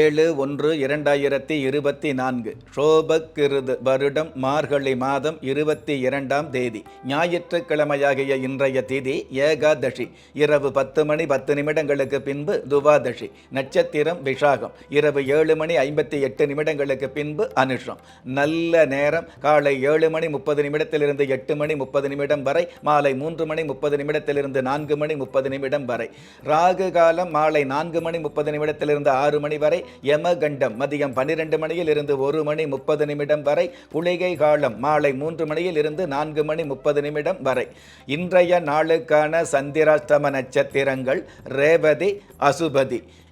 ஏழு ஒன்று இரண்டாயிரத்தி இருபத்தி நான்கு ஷோபக்கிருது வருடம் மார்கழி மாதம் இருபத்தி இரண்டாம் தேதி ஞாயிற்றுக்கிழமையாகிய இன்றைய திதி ஏகாதசி இரவு பத்து மணி பத்து நிமிடங்களுக்கு பின்பு துவாதசி நட்சத்திரம் விஷாகம் இரவு ஏழு மணி ஐம்பத்தி எட்டு நிமிடங்களுக்கு பின்பு அனுஷம் நல்ல நேரம் காலை ஏழு மணி முப்பது நிமிடத்திலிருந்து எட்டு மணி முப்பது நிமிடம் வரை மாலை மூன்று மணி முப்பது நிமிடத்திலிருந்து நான்கு மணி முப்பது நிமிடம் வரை ராகு காலம் மாலை நான்கு மணி முப்பது நிமிடத்திலிருந்து ஆறு மணி வரை யமகண்டம். மதியம் பன்னிரண்டு மணியில் இருந்து ஒரு மணி முப்பது நிமிடம் வரை குளிகை காலம் மாலை மூன்று மணியில் இருந்து நான்கு மணி முப்பது நிமிடம் வரை. இன்றைய நாளுக்கான சந்திராஷ்டம நட்சத்திரங்கள் ரேவதி அசுபதி.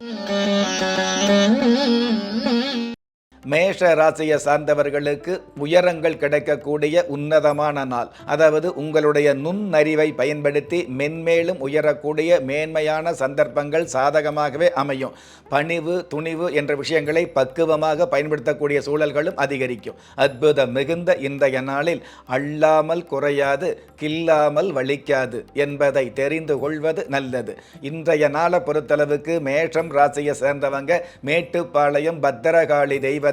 Thank you. மேஷ ராசியை சார்ந்தவர்களுக்கு உயரங்கள் கிடைக்கக்கூடிய உன்னதமான நாள். அதாவது உங்களுடைய நுண்ணறிவை பயன்படுத்தி மென்மேலும் உயரக்கூடிய மேன்மையான சந்தர்ப்பங்கள் சாதகமாகவே அமையும். பணிவு துணிவு என்ற விஷயங்களை பக்குவமாக பயன்படுத்தக்கூடிய சூழல்களும் அதிகரிக்கும். அற்புதம் மிகுந்த இன்றைய நாளில் அல்லாமல் குறையாது கில்லாமல் வலிக்காது என்பதை தெரிந்து கொள்வது நல்லது. இன்றைய நாளை பொறுத்தளவுக்கு மேஷம் ராசியை சேர்ந்தவங்க மேட்டுப்பாளையம் பத்திரகாளி தெய்வ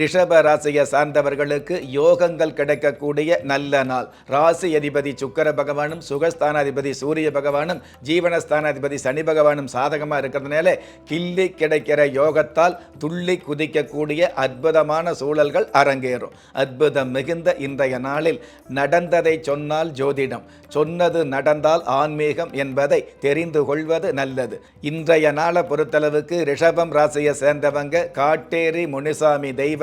ரிஷப ராசியை சார்ந்தவர்களுக்கு யோகங்கள் கிடைக்கக்கூடிய நல்ல நாள். ராசி அதிபதி சுக்கர பகவானும் சுகஸ்தானாதிபதி சூரிய பகவானும் ஜீவனஸ்தானாதிபதி சனி பகவானும் சாதகமாக இருக்கிறதுனால கிள்ளி கிடைக்கிற யோகத்தால் துள்ளி குதிக்கக்கூடிய அற்புதமான சூழல்கள் அரங்கேறும். அற்புதம் மிகுந்த இன்றைய நாளில் நடந்ததை சொன்னால் ஜோதிடம். சொன்னது நடந்தால் ஆன்மீகம் என்பதை தெரிந்து கொள்வது நல்லது. இன்றைய நாளை பொறுத்தளவுக்கு ரிஷபம் ராசியை சேர்ந்தவங்க காட்டேரி முனிசாமி தெய்வ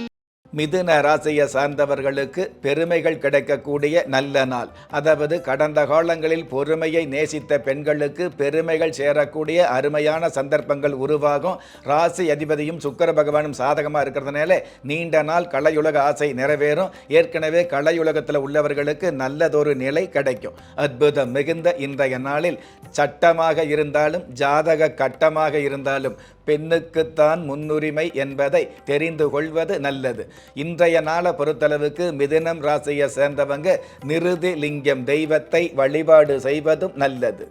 மிதுன ராசியை சார்ந்தவர்களுக்கு பெருமைகள் கிடைக்கக்கூடிய நல்ல நாள். அதாவது கடந்த காலங்களில் பொறுமையை நேசித்த பெண்களுக்கு பெருமைகள் சேரக்கூடிய அருமையான சந்தர்ப்பங்கள் உருவாகும். ராசி அதிபதியும் சுக்கர பகவானும் சாதகமாக இருக்கிறதுனால நீண்ட நாள் கலையுலக ஆசை நிறைவேறும். ஏற்கனவே கலையுலகத்தில் உள்ளவர்களுக்கு நல்லதொரு நிலை கிடைக்கும். அற்புதம் மிகுந்த இன்றைய நாளில் சட்டமாக இருந்தாலும் ஜாதக கட்டமாக இருந்தாலும் பெண்ணுக்குத்தான் முன்னுரிமை என்பதை தெரிந்து கொள்வது நல்லது. இன்றைய நாளை பொறுத்தளவுக்கு மிதினம் ராசியை சேர்ந்தவங்க நிருதி லிங்கம் தெய்வத்தை வழிபாடு செய்வதும் நல்லது.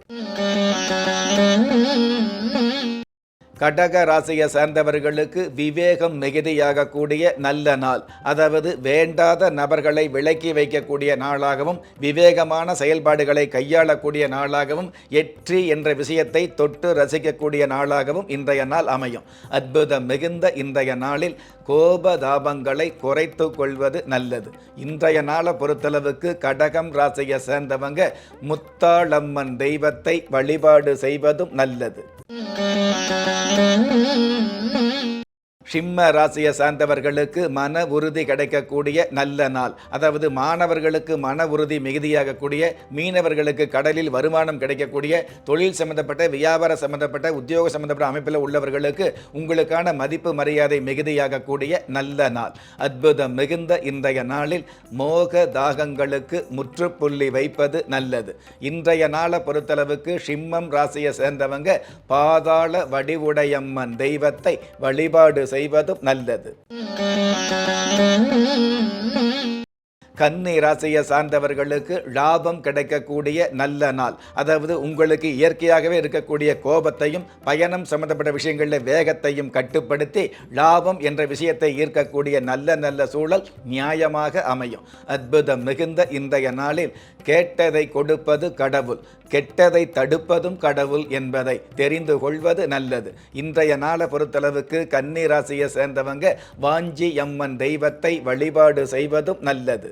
கடக ராசியை சேர்ந்தவர்களுக்கு விவேகம் மிகுதியாகக்கூடிய நல்ல நாள். அதாவது வேண்டாத நபர்களை விலக்கி வைக்கக்கூடிய நாளாகவும் விவேகமான செயல்பாடுகளை கையாளக்கூடிய நாளாகவும் எற்றி என்ற விஷயத்தை தொட்டு ரசிக்கக்கூடிய நாளாகவும் இன்றைய நாள் அமையும். அற்புதம் மிகுந்த இன்றைய நாளில் கோபதாபங்களை குறைத்து கொள்வது நல்லது. இன்றைய நாளை பொறுத்தளவுக்கு கடகம் ராசியை சேர்ந்தவங்க முத்தாளம்மன் தெய்வத்தை வழிபாடு செய்வதும் நல்லது. சிம்ம ராசியை சார்ந்தவர்களுக்கு மன உறுதி கிடைக்கக்கூடிய நல்ல நாள். அதாவது மாணவர்களுக்கு மன உறுதி மிகுதியாகக்கூடிய மீனவர்களுக்கு கடலில் வருமானம் கிடைக்கக்கூடிய தொழில் சம்பந்தப்பட்ட வியாபார சம்பந்தப்பட்ட உத்தியோக சம்பந்தப்பட்ட அமைப்பில் உள்ளவர்களுக்கு உங்களுக்கான மதிப்பு மரியாதை மிகுதியாகக்கூடிய நல்ல நாள். அற்புதம் மிகுந்த இன்றைய நாளில் மோக தாகங்களுக்கு முற்றுப்புள்ளி வைப்பது நல்லது. இன்றைய நாளை பொறுத்தளவுக்கு சிம்மம் ராசியை சேர்ந்தவங்க பாதாள வடிவுடையம்மன் தெய்வத்தை வழிபாடு செய்வதும் நல்லது. கன்னி ராசியை சார்ந்தவர்களுக்கு லாபம் கிடைக்கக்கூடிய நல்ல நாள். அதாவது உங்களுக்கு இயற்கையாகவே இருக்கக்கூடிய கோபத்தையும் பயணம் சம்பந்தப்பட்ட விஷயங்களில் வேகத்தையும் கட்டுப்படுத்தி லாபம் என்ற விஷயத்தை ஈர்க்கக்கூடிய நல்ல நல்ல சூழல் நியாயமாக அமையும். அற்புதம் மிகுந்த இன்றைய நாளில் கேட்டதை கொடுப்பது கடவுள் கெட்டதை தடுப்பதும் கடவுள் என்பதை தெரிந்து கொள்வது நல்லது. இன்றைய நாளை பொறுத்தளவுக்கு கன்னி ராசியை சேர்ந்தவங்க வாஞ்சி அம்மன் தெய்வத்தை வழிபாடு செய்வதும் நல்லது.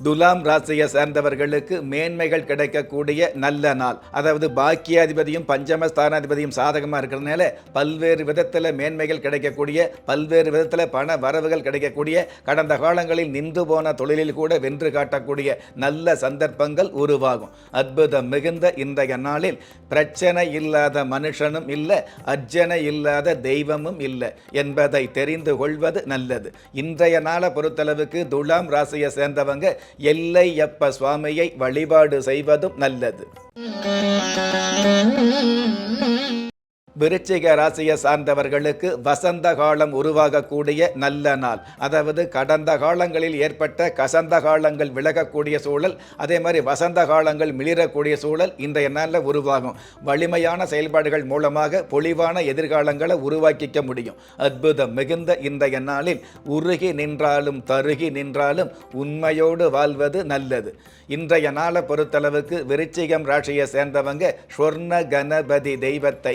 துலாம் ராசியை சேர்ந்தவர்களுக்கு மேன்மைகள் கிடைக்கக்கூடிய நல்ல நாள். அதாவது பாக்கியாதிபதியும் பஞ்சமஸ்தானாதிபதியும் சாதகமாக இருக்கிறதுனால பல்வேறு விதத்தில் மேன்மைகள் கிடைக்கக்கூடிய பல்வேறு விதத்தில் பண வரவுகள் கிடைக்கக்கூடிய கடந்த காலங்களில் நின்று போன தொழிலில் கூட வென்று காட்டக்கூடிய நல்ல சந்தர்ப்பங்கள் உருவாகும். அற்புதம் மிகுந்த இன்றைய நாளில் பிரச்சனை இல்லாத மனுஷனும் இல்லை அர்ஜனை இல்லாத தெய்வமும் இல்லை என்பதை தெரிந்து கொள்வது நல்லது. இன்றைய நாளை பொறுத்தளவுக்கு துலாம் ராசியை சேர்ந்தவங்க எல்லையப்ப சுவாமியை வழிபாடு செய்வதும் நல்லது. விருச்சிக ராசியை சார்ந்தவர்களுக்கு வசந்த காலம் உருவாகக்கூடிய நல்ல நாள். அதாவது கடந்த காலங்களில் ஏற்பட்ட கசந்த காலங்கள் விலகக்கூடிய சூழல் அதே மாதிரி வசந்த காலங்கள் மிளிரக்கூடிய சூழல் இன்றைய நாளில் உருவாகும். வலிமையான செயல்பாடுகள் மூலமாக பொலிவான எதிர்காலங்களை உருவாக்கிக்க முடியும். அற்புதம் மிகுந்த இன்றைய நாளில் உருகி நின்றாலும் தருகி நின்றாலும் உண்மையோடு வாழ்வது நல்லது. இன்றைய நாளை பொறுத்தளவுக்கு விருச்சிகம் ராசியை சேர்ந்தவங்க ஸ்வர்ண கணபதி தெய்வத்தை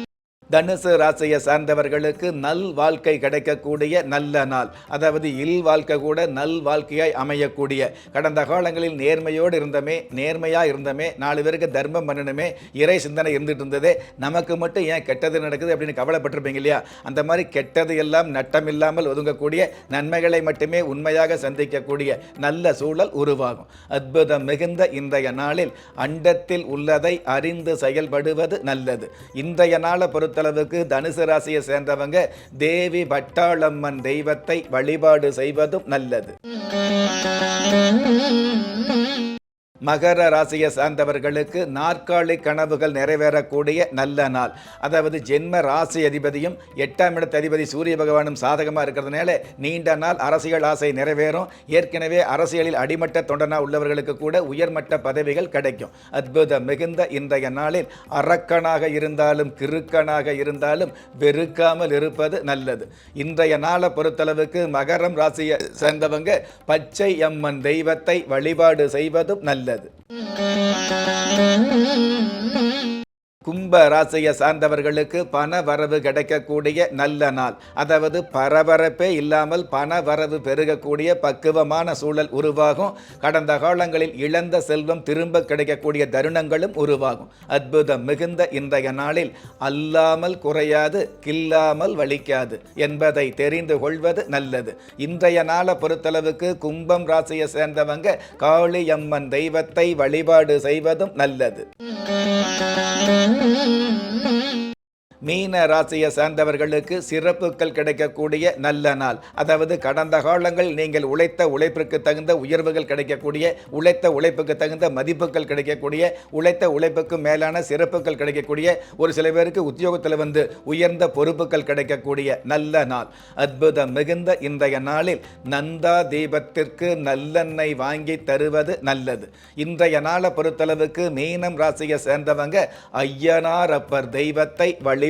தனுசு ராசியை சார்ந்தவர்களுக்கு நல் வாழ்க்கை கிடைக்கக்கூடிய நல்ல நாள். அதாவது இல் வாழ்க்கை கூட நல் வாழ்க்கையாய் அமையக்கூடிய. கடந்த காலங்களில் நேர்மையோடு இருந்தமே நேர்மையாக இருந்தமே நாலு பேருக்கு தர்மம் பண்ணணுமே இறை சிந்தனை இருந்துட்டு இருந்ததே. நமக்கு மட்டும் ஏன் கெட்டது நடக்குது அப்படின்னு கவலைப்பட்டிருப்பீங்க இல்லையா? அந்த மாதிரி கெட்டது எல்லாம் நட்டமில்லாமல் ஒதுங்கக்கூடிய நன்மைகளை மட்டுமே உண்மையாக சந்திக்கக்கூடிய நல்ல சூழல் உருவாகும். அற்புதம் மிகுந்த இன்றைய நாளில் அண்டத்தில் உள்ளதை அறிந்து செயல்படுவது நல்லது. இன்றைய நாளை பொறுத்த அளவுக்கு தனுசு ராசியை சேர்ந்தவங்க தேவி பட்டாளம்மன் தெய்வத்தை வழிபாடு செய்வதும் நல்லது. மகர ராசியை சார்ந்தவர்களுக்கு நாற்காலி கனவுகள் நிறைவேறக்கூடிய நல்ல நாள். அதாவது ஜென்ம ராசி அதிபதியும் எட்டாம் இடத்து அதிபதி சூரிய பகவானும் சாதகமாக இருக்கிறதுனால நீண்ட நாள் அரசியல் ஆசை நிறைவேறும். ஏற்கனவே அரசியலில் அடிமட்ட தொண்டனா உள்ளவர்களுக்கு கூட உயர்மட்ட பதவிகள் கிடைக்கும். அற்புதம் மிகுந்த இன்றைய நாளில் அரக்கனாக இருந்தாலும் கிறுக்கனாக இருந்தாலும் வெறுக்காமல் இருப்பது நல்லது. இன்றைய நாளை பொறுத்தளவுக்கு மகரம் ராசியை சேர்ந்தவங்க பச்சை அம்மன் தெய்வத்தை வழிபாடு செய்வதும் நல்லது. நல்லது கும்ப ராசியை சார்ந்தவர்களுக்கு பண வரவு கிடைக்கக்கூடிய நல்ல நாள். அதாவது பரபரப்பே இல்லாமல் பண வரவு பெருகக்கூடிய பக்குவமான சூழல் உருவாகும். கடந்த காலங்களில் இழந்த செல்வம் திரும்ப கிடைக்கக்கூடிய தருணங்களும் உருவாகும். அற்புதம் மிகுந்த இன்றைய நாளில் அல்லாமல் குறையாது கில்லாமல் வலிக்காது என்பதை தெரிந்து கொள்வது நல்லது. இன்றைய நாளை பொறுத்தளவுக்கு கும்பம் ராசியை சேர்ந்தவங்க காளியம்மன் தெய்வத்தை வழிபாடு செய்வதும் நல்லது. Mm-hmm. மீன ராசியை சார்ந்தவர்களுக்கு சிறப்புகள் கிடைக்கக்கூடிய நல்ல நாள். அதாவது கடந்த காலங்கள் நீங்கள் உழைத்த உழைப்பிற்கு தகுந்த உயர்வுகள் கிடைக்கக்கூடிய உழைத்த உழைப்புக்கு தகுந்த மதிப்புகள் கிடைக்கக்கூடிய உழைத்த உழைப்புக்கு மேலான சிறப்புகள் கிடைக்கக்கூடிய ஒரு சில பேருக்கு உத்தியோகத்தில் வந்து உயர்ந்த பொறுப்புகள் கிடைக்கக்கூடிய நல்ல நாள். அற்புதம் மிகுந்த இன்றைய நாளில் நந்தா தீபத்திற்கு நல்லெண்ணெய் வாங்கி தருவது நல்லது. இன்றைய நாளை பொறுத்தளவுக்கு மீனம் ராசியை சேர்ந்தவங்க ஐயனார் அப்பர் தெய்வத்தை வழி